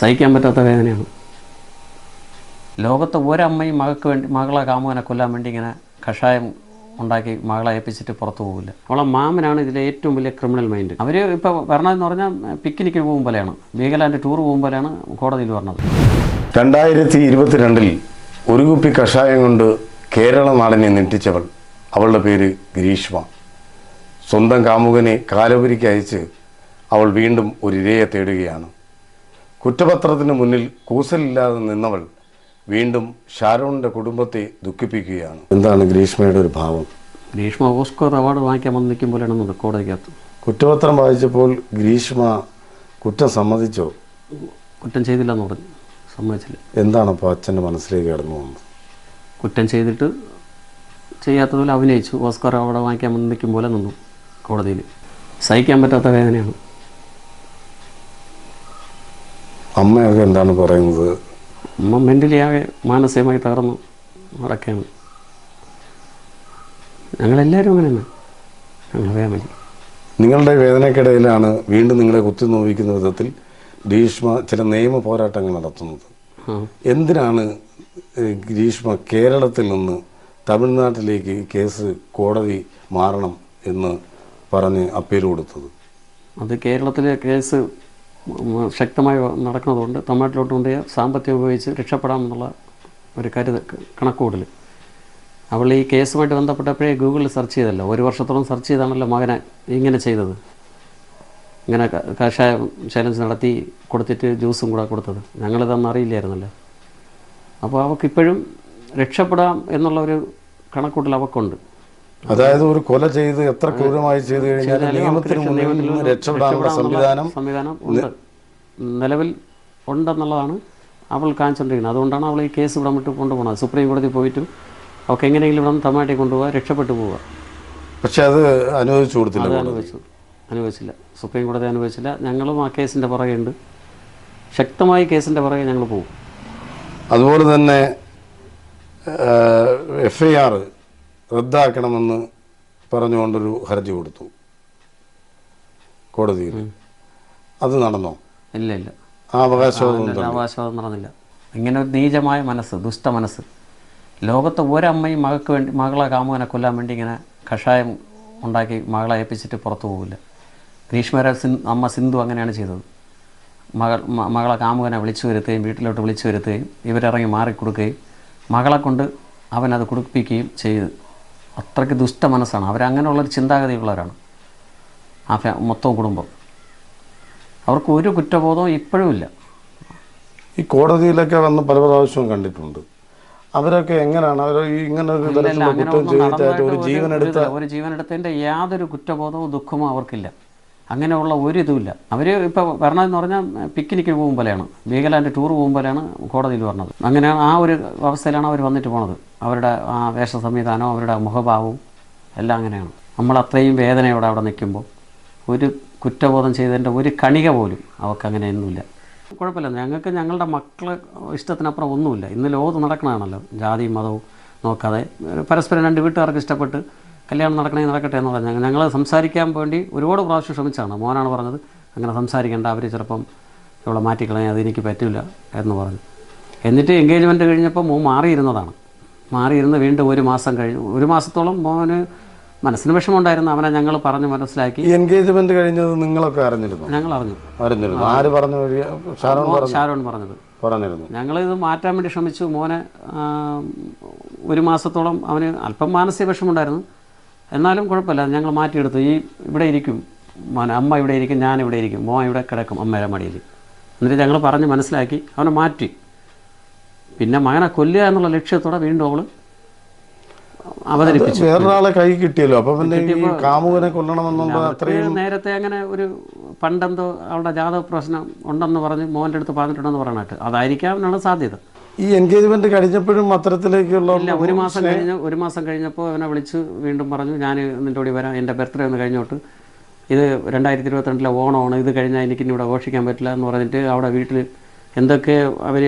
സഹിക്കാൻ പറ്റാത്ത വേദനയാണ്. ലോകത്ത് ഒരമ്മയും മകൾക്ക് വേണ്ടി മകളെ കാമുകനെ കൊല്ലാൻ വേണ്ടി ഇങ്ങനെ കഷായം ഉണ്ടാക്കി മകളെ ഏൽപ്പിച്ചിട്ട് പുറത്തു പോകില്ല അവളെ മാമനാണ് ഇതിലെ ഏറ്റവും വലിയ ക്രിമിനൽ മൈൻഡ് അവർ ഇപ്പോൾ വരണമെന്ന് പറഞ്ഞാൽ പിക്നിക്കിന് പോകും പോലെയാണ്. വീഗലാൻഡ് ടൂർ പോകും പോലെയാണ് കോടതിയിൽ പറഞ്ഞത്. രണ്ടായിരത്തി ഇരുപത്തിരണ്ടിൽ ഒരു കുപ്പി കഷായം കൊണ്ട് കേരള നാടിനെ നെറ്റിച്ചവൾ അവളുടെ പേര് ഗ്രീഷ്മ. സ്വന്തം കാമുകനെ കാലപുരിക്ക് അയച്ച് അവൾ വീണ്ടും ഒരു ഇരയെ തേടുകയാണ്. കുറ്റപത്രത്തിന് മുന്നിൽ കൂസലില്ലാതെ നിന്നവൾ വീണ്ടും ഷാരോണിന്റെ കുടുംബത്തെ ദുഃഖിപ്പിക്കുകയാണ്. എന്താണ് ഗ്രീഷ്മയുടെ ഒരു ഭാവം? ഗ്രീഷ്മ ഓസ്കർ അവാർഡ് വാങ്ങിക്കാൻ വന്ന് നിൽക്കുമ്പോഴാണ് റെക്കോർഡേക്കകത്ത് കോടതിക്കകത്ത് കുറ്റപത്രം വായിച്ചപ്പോൾ ഗ്രീഷ്മ കുറ്റം സമ്മതിച്ചോ? കുറ്റം ചെയ്തില്ലെന്ന് പറഞ്ഞു. സമ്മതിച്ചില്ല. എന്താണ് അപ്പോൾ അച്ഛന്റെ മനസ്സിലേക്ക് കടന്നു വന്നത്? കുറ്റം ചെയ്തിട്ട് ചെയ്യാത്തതുപോലെ അഭിനയിച്ചു. ഓസ്കാർ അവാർഡ് വാങ്ങിക്കാൻ വന്ന് നിൽക്കും പോലെ നിന്നു കോടതിയിൽ. സഹിക്കാൻ പറ്റാത്ത വേദനയാണ്. അമ്മയൊക്കെ എന്താണ് പറയുന്നത്? അമ്മ മെന്റലി ആകെ മാനസികമായി തകർന്നു. നടക്കുകയാണ് ഞങ്ങളെല്ലാവരും അങ്ങനെ തന്നെ ഞങ്ങൾ ഫാമിലി നിങ്ങളുടെ വേദനയ്ക്കിടയിലാണ് വീണ്ടും നിങ്ങളെ കുത്തി നോവിക്കുന്ന വിധത്തിൽ ഗ്രീഷ്മ ചില നിയമ പോരാട്ടങ്ങൾ നടത്തുന്നത്. എന്തിനാണ് ഗ്രീഷ്മ കേരളത്തിൽ നിന്ന് തമിഴ്നാട്ടിലേക്ക് കേസ് കോടതി മാറണം എന്ന് പറഞ്ഞ് അപ്പീൽ കൊടുത്തത്? അത് കേരളത്തിലെ കേസ് ശക്തമായി നടക്കുന്നതുകൊണ്ട് തമിഴ്നാട്ടിലോട്ട് കൊണ്ടുപോയ സാമ്പത്തികം ഉപയോഗിച്ച് രക്ഷപ്പെടാമെന്നുള്ള ഒരു കരുത കണക്കുകൂടൽ അവൾ ഈ കേസുമായിട്ട് ബന്ധപ്പെട്ടപ്പോഴേ ഗൂഗിളിൽ സെർച്ച് ചെയ്തല്ലോ. ഒരു വർഷത്തോളം സെർച്ച് ചെയ്താണല്ലോ മകനെ ഇങ്ങനെ ചെയ്തത്. ഇങ്ങനെ കഷായ ചലഞ്ച് നടത്തി കൊടുത്തിട്ട് ജ്യൂസും കൂടെ കൊടുത്തത്. ഞങ്ങളിതൊന്നും അറിയില്ലായിരുന്നല്ലോ. അപ്പോൾ അവൾക്കിപ്പോഴും രക്ഷപ്പെടാം എന്നുള്ള ഒരു കണക്കൂട്ടൽ അവൾക്കുണ്ട് അതായത് ഒരു കൊല ചെയ്ത് എത്ര ക്രൂരമായി ചെയ്തു കഴിഞ്ഞാൽ നിയമത്തിന് മുന്നിൽ രക്ഷപ്പെടാനുള്ള സംവിധാനം സംവിധാനം നിലവിൽ ഉണ്ടെന്നുള്ളതാണ് അവൾ കാണിച്ചുകൊണ്ടിരിക്കുന്നത് അതുകൊണ്ടാണ് അവൾ ഈ കേസ് ഇവിടെ വിട്ട് കൊണ്ടുപോകുന്നത്. സുപ്രീം കോടതി പോയിട്ടും അവൾക്ക് എങ്ങനെയെങ്കിലും ഇവിടെ തമിഴ്നാട്ടിൽ കൊണ്ടുപോകുക രക്ഷപ്പെട്ടു പോവുക പക്ഷെ അത് അനുവദിച്ചു കൊടുത്തില്ല അനുവദിച്ചു. അനുവദിച്ചില്ല. സുപ്രീം കോടതി അനുവദിച്ചില്ല. ഞങ്ങളും ആ കേസിന്റെ പുറകെ ഉണ്ട് ശക്തമായി കേസിന്റെ പുറകെ ഞങ്ങൾ പോകും. അതുപോലെ തന്നെ എഫ് ഐ ആർ റദ്ദാക്കണമെന്ന് പറഞ്ഞുകൊണ്ടൊരു ഹർജി കൊടുത്തു. കോടതിയിൽ. അത് നടന്നോ? ഇല്ല ഇല്ല. ആ അവകാശവാദം അവകാശവാദം നടന്നില്ല. ഇങ്ങനെ ഒരു നീചമായ മനസ്സ് ദുഷ്ട മനസ്സ്. ലോകത്തെ ഒരമ്മയും മകൾക്ക് വേണ്ടി മകളെ കാമുകനെ കൊല്ലാൻ വേണ്ടി ഇങ്ങനെ കഷായം ഉണ്ടാക്കി മകളെ ഏൽപ്പിച്ചിട്ട് പുറത്തു പോകില്ല ഗ്രീഷ്മര സിൻ അമ്മ സിന്ധു അങ്ങനെയാണ് ചെയ്തത്. മകൾ മകളെ കാമുകനെ വിളിച്ചു വരുത്തുകയും വീട്ടിലോട്ട് വിളിച്ചു വരുത്തുകയും ഇവരിറങ്ങി മാറിക്കൊടുക്കുകയും മകളെ കൊണ്ട് അവനത് കുടിപ്പിക്കുകയും ചെയ്ത്. അത്രയ്ക്ക് ദുഷ്ട മനസ്സാണ്. അവരങ്ങനെയുള്ളൊരു ചിന്താഗതിയുള്ളവരാണ്. ആ ഫാ മൊത്തം കുടുംബം. അവർക്ക് ഒരു കുറ്റബോധവും ഇപ്പോഴും ഇല്ല. ഈ കോടതിയിലൊക്കെ വന്ന് പല പ്രാവശ്യവും കണ്ടിട്ടുണ്ട്. അവരൊക്കെ എങ്ങനെയാണ്? അവർ ഇങ്ങനെ ഒരു ഒരു ജീവൻ എടുത്ത ഒരു- ഒരു ജീവൻ എടുത്തതിന്റെ യാതൊരു കുറ്റബോധവും ദുഃഖമോ അവർക്കില്ല. അങ്ങനെയുള്ള ഒരു ഇതുമില്ല അവർ ഇപ്പോൾ വരണമെന്ന് പറഞ്ഞാൽ പിക്നിക്കിന് പോകും പോലെയാണ്. വീഗലാൻഡ് ടൂർ പോകും പോലെയാണ് കോടതിയിൽ പറഞ്ഞത്. അങ്ങനെയാണ് ആ ഒരു അവസ്ഥയിലാണ് അവർ വന്നിട്ട് പോണത്. അവരുടെ ആ വേഷ സംവിധാനവും അവരുടെ മുഖഭാവവും എല്ലാം അങ്ങനെയാണ്. നമ്മൾ അത്രയും വേദനയോടെ അവിടെ നിൽക്കുമ്പോൾ ഒരു കുറ്റബോധം ചെയ്തതിന്റെ ഒരു കണിക പോലും അവർക്ക് അങ്ങനെയൊന്നുമില്ല കുഴപ്പമില്ല. ഞങ്ങൾക്ക് ഞങ്ങളുടെ മക്കളെ ഇഷ്ടത്തിനപ്പുറം ഒന്നുമില്ല. ഇന്ന് ലോകത്ത് നടക്കണതാണല്ലോ. ജാതിയും മതവും നോക്കാതെ പരസ്പരം രണ്ട് വീട്ടുകാർക്ക് ഇഷ്ടപ്പെട്ട് കല്യാണം നടക്കണേ നടക്കട്ടെ എന്ന് പറഞ്ഞാൽ ഞങ്ങൾ സംസാരിക്കാൻ വേണ്ടി ഒരുപാട് പ്രാവശ്യം ശ്രമിച്ചാണ് മോനാണ് പറഞ്ഞത് അങ്ങനെ സംസാരിക്കേണ്ട അവർ ചിലപ്പം ഇവിടെ മാറ്റിക്കളയാൻ അതെനിക്ക് പറ്റില്ല എന്ന് പറഞ്ഞു. എന്നിട്ട് എൻഗേജ്മെന്റ് കഴിഞ്ഞപ്പോൾ മോൻ മാറിയിരുന്നതാണ്. മാറിയിരുന്ന് വീണ്ടും ഒരു മാസം കഴിഞ്ഞു ഒരു മാസത്തോളം മോന് മനസ്സിന് വിഷമമുണ്ടായിരുന്നു. അവനെ ഞങ്ങൾ പറഞ്ഞ് മനസ്സിലാക്കി. എൻഗേജ്മെന്റ് കഴിഞ്ഞത് നിങ്ങളൊക്കെ അറിഞ്ഞിരുന്നു? ഞങ്ങൾ അറിഞ്ഞു. അറിഞ്ഞിരുന്നു? ആര് പറഞ്ഞു ഷാരോൺ പറഞ്ഞു? ഷാരോൺ പറഞ്ഞത്. പറഞ്ഞിരുന്നു. ഞങ്ങളിത് മാറ്റാൻ വേണ്ടി ശ്രമിച്ചു. മോനെ ഒരു മാസത്തോളം അവന് അല്പം മാനസിക വിഷമമുണ്ടായിരുന്നു. എന്നാലും കുഴപ്പമില്ല. ഞങ്ങൾ മാറ്റിയെടുത്തു. ഈ ഇവിടെ ഇരിക്കും. മോനെ അമ്മ ഇവിടെ ഇരിക്കും ഞാൻ ഇവിടെ ഇരിക്കും. മോൻ ഇവിടെ കിടക്കും അമ്മയുടെ മടിയിൽ. എന്നിട്ട് ഞങ്ങൾ പറഞ്ഞ് മനസ്സിലാക്കി. അവനെ മാറ്റി. പിന്നെ മകനെ കൊല്ലുക എന്നുള്ള ലക്ഷ്യത്തോടെ വീണ്ടും അവൾ അവതരിപ്പിച്ചു. വേറൊരാളെ കൈ കിട്ടിയല്ലോ. അപ്പൊ പിന്നെ കാമുകനെ കൊല്ലണമെന്നുള്ള അത്രയും നേരത്തെ അങ്ങനെ ഒരു പണ്ടെന്തോ അവളുടെ ജാതക പ്രശ്നം ഉണ്ടെന്ന് പറഞ്ഞ് മോന്റെ അടുത്ത് പറഞ്ഞിട്ടുണ്ടെന്ന് പറയണായിട്ട് അതായിരിക്കാം എന്നുള്ള സാധ്യത. ഈ എൻഗേജ്മെന്റ് കഴിഞ്ഞപ്പോഴും അത്തരത്തിലേക്കുള്ള ഇല്ല ഒരു മാസം കഴിഞ്ഞ ഒരു മാസം കഴിഞ്ഞപ്പോൾ അവനെ വിളിച്ച് വീണ്ടും പറഞ്ഞു ഞാൻ നിന്റെ കൂടി വരാം എന്റെ ബർത്ത്ഡേ ഒന്ന് കഴിഞ്ഞോട്ട്. ഇത് രണ്ടായിരത്തി ഇരുപത്തിരണ്ടിലെ ഓണമാണ് ഇത് കഴിഞ്ഞാൽ എനിക്ക് ഇവിടെ ആഘോഷിക്കാൻ പറ്റില്ല എന്ന് പറഞ്ഞിട്ട് അവിടെ വീട്ടിൽ എന്തൊക്കെ അവർ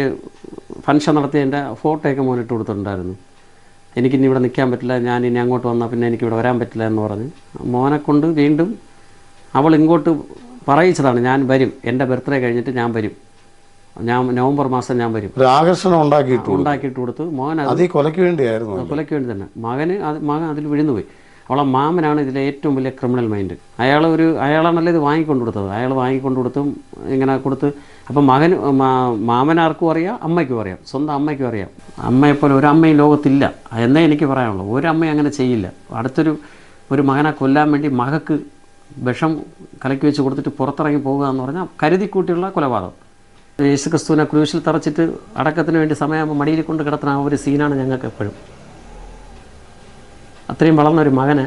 ഫംഗ്ഷൻ നടത്തിയതിന്റെ ഫോട്ടോയൊക്കെ മോനിട്ട് കൊടുത്തിട്ടുണ്ടായിരുന്നു. എനിക്കിനി ഇവിടെ നിൽക്കാൻ പറ്റില്ല ഞാൻ ഇനി അങ്ങോട്ട് വന്നാൽ പിന്നെ എനിക്ക് ഇവിടെ വരാൻ പറ്റില്ല എന്ന് പറഞ്ഞ്. മോനെ കൊണ്ട് വീണ്ടും അവൾ ഇങ്ങോട്ട് പറയിച്ചതാണ് ഞാൻ വരും എന്റെ ബർത്ത്ഡേ കഴിഞ്ഞിട്ട് ഞാൻ വരും. ഞാൻ നവംബർ മാസം ഞാൻ വരും. ഒരു ആകർഷണം ഉണ്ടാക്കിയിട്ട് ഉണ്ടാക്കിയിട്ട് കൊടുത്ത്. മോൻ അത് കൊലയ്ക്ക് വേണ്ടിയായിരുന്നു കൊലയ്ക്ക് വേണ്ടി തന്നെ. മകന് അത് മകൻ അതിൽ വിഴുന്നു പോയി അവളെ മാമനാണ് ഇതിലെ ഏറ്റവും വലിയ ക്രിമിനൽ മൈൻഡ്. അയാൾ ഒരു അയാളാണല്ലോ ഇത് വാങ്ങിക്കൊണ്ട് കൊടുത്തത്. അയാൾ വാങ്ങിക്കൊണ്ട് കൊടുത്തും ഇങ്ങനെ കൊടുത്ത്. അപ്പം മകൻ മാമനാർക്കും അറിയാം അമ്മയ്ക്കും അറിയാം. സ്വന്തം അമ്മയ്ക്കും അറിയാം. അമ്മയെപ്പോലെ ഒരു അമ്മയും ലോകത്തില്ല. എന്നേ എനിക്ക് പറയാനുള്ളൂ. ഒരു അമ്മയും അങ്ങനെ ചെയ്യില്ല. അടുത്തൊരു ഒരു മകനെ കൊല്ലാൻ വേണ്ടി മകക്ക് വിഷം കലക്കി വെച്ച് കൊടുത്തിട്ട് പുറത്തിറങ്ങി പോകുക എന്ന് പറഞ്ഞാൽ കരുതിക്കൂട്ടിയുള്ള കൊലപാതകം. യേശു ക്രിസ്തുവിനെ ക്രൂശിൽ തറച്ചിട്ട് അടക്കത്തിന് വേണ്ടി സമയമാകുമ്പോൾ മടിയിൽ കൊണ്ട് കിടത്തുന്ന ആ ഒരു സീനാണ് ഞങ്ങൾക്ക് എപ്പോഴും. അത്രയും വളർന്ന ഒരു മകനെ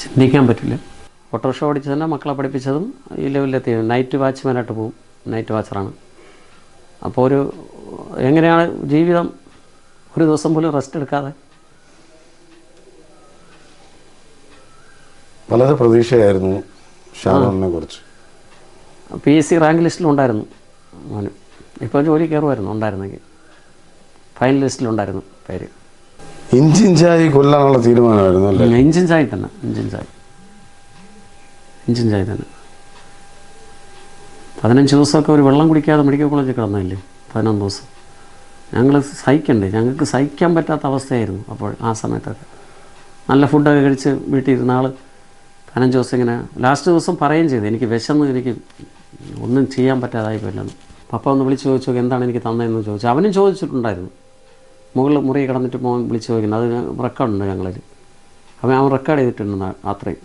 ചിന്തിക്കാൻ പറ്റില്ല. ഓട്ടോറിക്ഷ ഓടിച്ച് തന്നെ മക്കളെ പഠിപ്പിച്ചതും ഈ ലെവലിലെത്തി. നൈറ്റ് വാച്ച്മാനായിട്ട് പോകും നൈറ്റ് വാച്ചറാണ് അപ്പോൾ ഒരു എങ്ങനെയാണ് ജീവിതം? ഒരു ദിവസം പോലും റെസ്റ്റ് എടുക്കാതെ വളരെ പ്രതീക്ഷയായിരുന്നു ഷാരോണിനെ കുറിച്ച്. പി എസ് സി റാങ്ക് ലിസ്റ്റിലുണ്ടായിരുന്നു മോനും. ഇപ്പോൾ ജോലി കയറുമായിരുന്നു ഉണ്ടായിരുന്നെങ്കിൽ. ഫൈനൽ ലിസ്റ്റിലുണ്ടായിരുന്നു പേര്. ഇഞ്ചിഞ്ചായി കൊല്ലാനുള്ള തീരുമാനമായിരുന്നു അല്ലേ? ഇഞ്ചിൻ ചായ തന്നെ ഇഞ്ചിൻ ചായ. ഇഞ്ചിൻ ചായ തന്നെ. പതിനഞ്ച് ദിവസമൊക്കെ ഒരു വെള്ളം കുടിക്കാതെ മെഡിക്കൽ കോളേജിൽ കിടന്നില്ലേ പതിനൊന്ന് ദിവസം. ഞങ്ങൾ സഹിക്കണ്ടേ? ഞങ്ങൾക്ക് സഹിക്കാൻ പറ്റാത്ത അവസ്ഥയായിരുന്നു അപ്പോൾ ആ സമയത്തൊക്കെ. നല്ല ഫുഡൊക്കെ കഴിച്ച് വീട്ടിൽ ഇരുന്ന ആൾ പതിനഞ്ച് ജോസ് ഇങ്ങനെ ലാസ്റ്റ് ദിവസം പറയുകയും ചെയ്തു. എനിക്ക് വിശന്ന് എനിക്ക് ഒന്നും ചെയ്യാൻ പറ്റാതായി പോയില്ലെന്ന്. പപ്പ ഒന്ന് വിളിച്ച് ചോദിച്ചു എന്താണ് എനിക്ക് തന്നതെന്ന് ചോദിച്ചു. അവനും ചോദിച്ചിട്ടുണ്ടായിരുന്നു. മുകളിൽ മുറി കിടന്നിട്ട് മോൻ വിളിച്ച് ചോദിക്കുന്നത് അത് റെക്കോർഡുണ്ട് ഞങ്ങളിൽ അവൻ അവൻ റെക്കോർഡ് ചെയ്തിട്ടുണ്ട് അത്രയും.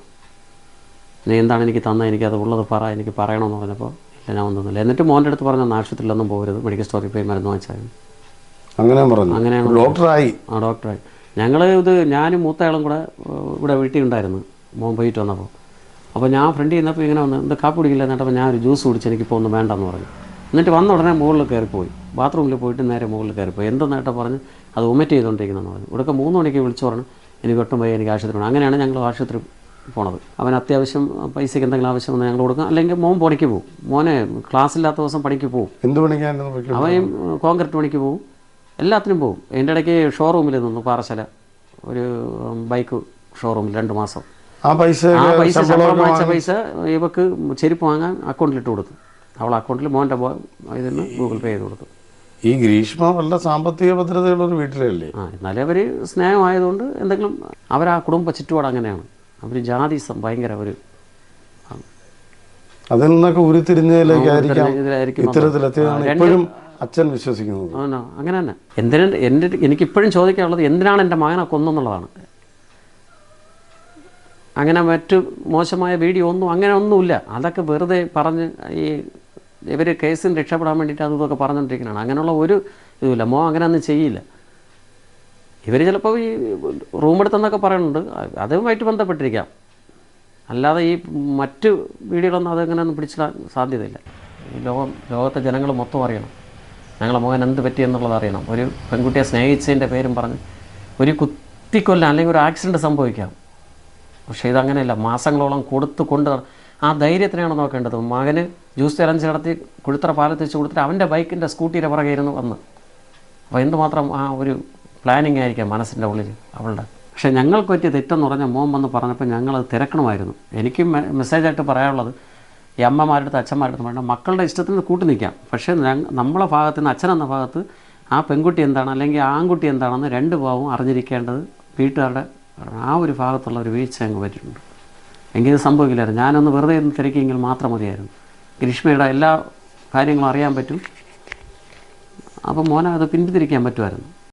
നീ എന്താണ് എനിക്ക് തന്നത്? എനിക്കത് ഉള്ളത് പറ എനിക്ക് പറയണമെന്ന് പറഞ്ഞപ്പോൾ ഇല്ല ഞാൻ ഒന്നുമില്ല എന്നിട്ട് മോന്റെ അടുത്ത് പറഞ്ഞു "ഒന്ന് ആശുപത്രിയിലൊന്നും പോകരുത്. മെഡിക്കൽ സ്റ്റോറിൽ പോയി മരുന്ന് വാങ്ങിച്ചാലും. അങ്ങനെ പറഞ്ഞു. അങ്ങനെയാണ് ഡോക്ടറായി. ആ ഡോക്ടറായി. ഞങ്ങൾ ഇത് ഞാനും മൂത്തയാളും കൂടെ ഇവിടെ വീട്ടിൽ ഉണ്ടായിരുന്നു. മോൻ പോയിട്ട് വന്നപ്പോൾ അപ്പോൾ ഞാൻ ഫ്രണ്ട് ചെയ്യുന്നപ്പോൾ ഇങ്ങനെ വന്ന് എന്താ കാപ്പി കുടിക്കില്ല എന്നിട്ടപ്പോൾ ഞാൻ ഒരു ജ്യൂസ് കുടിച്ച് എനിക്കിപ്പോൾ ഒന്ന് വേണ്ടെന്ന് പറഞ്ഞു. എന്നിട്ട് വന്ന ഉടനെ മുകളിൽ കയറിപ്പോയി. ബാത്റൂമിൽ പോയിട്ട് നേരെ മുകളിൽ കയറിപ്പോയി. എന്തെന്നായിട്ട് പറഞ്ഞ്? അത് ഒമിറ്റ് ചെയ്തുകൊണ്ടിരിക്കണമെന്ന് പറഞ്ഞു. ഇവിടെയൊക്കെ മൂന്ന് മണിക്ക് വിളിച്ചു പറഞ്ഞു. എനിക്ക് ഒട്ടും പോയി എനിക്ക് ആശുപത്രി പോകണം അങ്ങനെയാണ് ഞങ്ങൾ ആശുപത്രി പോണത്. അവൻ അത്യാവശ്യം പൈസയ്ക്ക് എന്തെങ്കിലും ആവശ്യം വന്നാൽ ഞങ്ങൾ കൊടുക്കും. അല്ലെങ്കിൽ മോൻ പണിക്ക് പോകും. മോനെ ക്ലാസ് ഇല്ലാത്ത ദിവസം പണിക്ക് പോകും. എന്ത് പൊയ്ക്കോ? അവൻ കോൺക്രീറ്റ് പണിക്ക് പോകും. എല്ലാത്തിനും പോകും. എന്റെ ഇടയ്ക്ക് ഷോറൂമിൽ നിന്നു പാറശല ഒരു ബൈക്ക് ഷോറൂമിൽ രണ്ട് മാസം. ആ പൈസ ആ പൈസ ശമ്പളം വാങ്ങിച്ച പൈസ ഇവക്ക് ചെരുപ്പ് വാങ്ങാൻ അക്കൗണ്ടിലിട്ട് കൊടുത്തു. അവൾ അക്കൗണ്ടിൽ മോന്റെ ഇതിന് ഗൂഗിൾ പേ ചെയ്ത് കൊടുത്തു. ഈ ഗ്രീഷ്മ വല്ല സാമ്പത്തിക ഭദ്രതയുള്ളൊരു വീട്ടിലല്ലേ? ആ എന്നാലും അവർ സ്നേഹമായതുകൊണ്ട് എന്തെങ്കിലും അവർ ആ കുടുംബ ചുറ്റുപാട് അങ്ങനെയാണ്. അവർ ജാതി ഭയങ്കര ഒരു അതിൽ നിന്നൊക്കെ ഉരുത്തിരിഞ്ഞതിലേക്കായിരിക്കാം ഇത്തരത്തിലെത്തിയതാണ് ഇപ്പോഴും അച്ഛൻ വിശ്വസിക്കുന്നത്. അങ്ങനെ തന്നെ. എന്തിനാണ് എന്റെ എനിക്കിപ്പോഴും ചോദിക്കാനുള്ളത് എന്തിനാണ് എന്റെ മകനെ കൊന്നെന്നുള്ളതാണ് അങ്ങനെ മറ്റു മോശമായ വീഡിയോ ഒന്നും അങ്ങനെ ഒന്നുമില്ല. അതൊക്കെ വെറുതെ പറഞ്ഞ് ഈ ഇവർ കേസിന് രക്ഷപ്പെടാൻ വേണ്ടിയിട്ട് അതും ഇതൊക്കെ പറഞ്ഞുകൊണ്ടിരിക്കുന്നതാണ് അങ്ങനെയുള്ള ഒരു ഇതുമില്ല. മോ അങ്ങനെ ഒന്നും ചെയ്യില്ല. ഇവർ ചിലപ്പോൾ ഈ റൂം എടുത്തെന്നൊക്കെ പറയുന്നുണ്ട്. അതുമായിട്ട് ബന്ധപ്പെട്ടിരിക്കാം. അല്ലാതെ ഈ മറ്റ് വീഡിയോകളൊന്നും അതങ്ങനെ ഒന്നും പിടിച്ചിടാൻ സാധ്യതയില്ല. ഈ ലോകം ലോകത്തെ ജനങ്ങൾ മൊത്തം അറിയണം. ഞങ്ങളെ മോഹൻ എന്ത് പറ്റിയെന്നുള്ളത് അറിയണം. ഒരു പെൺകുട്ടിയെ സ്നേഹിച്ചതിന്റെ പേരും പറഞ്ഞ് ഒരു കുത്തിക്കൊല്ലാൻ അല്ലെങ്കിൽ ഒരു ആക്സിഡന്റ് സംഭവിക്കാം. പക്ഷേ ഇതങ്ങനെയല്ല. മാസങ്ങളോളം കൊടുത്തുകൊണ്ട് ആ ധൈര്യത്തിനാണ് നോക്കേണ്ടത്. മകന് ജ്യൂസ് ചലഞ്ച് നടത്തി കുഴുത്തറ വെച്ച് കൊടുത്തിട്ട് അവന്റെ ബൈക്കിന്റെ സ്കൂട്ടിയുടെ ഇരുന്ന് വന്ന്. അപ്പോൾ എന്തുമാത്രം ആ ഒരു പ്ലാനിങ് ആയിരിക്കാം മനസ്സിന്റെ ഉള്ളിൽ അവളുടെ. പക്ഷേ ഞങ്ങൾക്ക് പറ്റിയ തെറ്റെന്ന് പറഞ്ഞ മോൻ വന്ന് പറഞ്ഞപ്പോൾ ഞങ്ങളത് തിരക്കണമായിരുന്നു. എനിക്കും മെസ്സേജായിട്ട് പറയാനുള്ളത് ഈ അമ്മമാരുടെ അടുത്ത് അച്ഛന്മാരുടെ അടുത്ത് മക്കളുടെ ഇഷ്ടത്തിന് കൂട്ടി നിൽക്കാം. പക്ഷേ നമ്മളെ ഭാഗത്ത് നിന്ന് അച്ഛനെന്ന ഭാഗത്ത് ആ പെൺകുട്ടി എന്താണ് അല്ലെങ്കിൽ ആൺകുട്ടി എന്താണെന്ന് രണ്ട് ഭാവവും അറിഞ്ഞിരിക്കേണ്ടത് വീട്ടുകാരുടെ ആ ഒരു ഭാഗത്തുള്ള ഒരു വീഴ്ച അങ്ങ് പറ്റിയിട്ടുണ്ട് എങ്കിൽ ഇത് സംഭവിക്കില്ലായിരുന്നു. ഞാനൊന്ന് വെറുതെ ഒന്ന് തിരക്കിയെങ്കിൽ മാത്രം മതിയായിരുന്നു. ഗ്രീഷ്മയുടെ എല്ലാ കാര്യങ്ങളും അറിയാൻ പറ്റും. അപ്പം മോനെ അത് പിന്തിരിക്കാൻ പറ്റുമായിരുന്നു.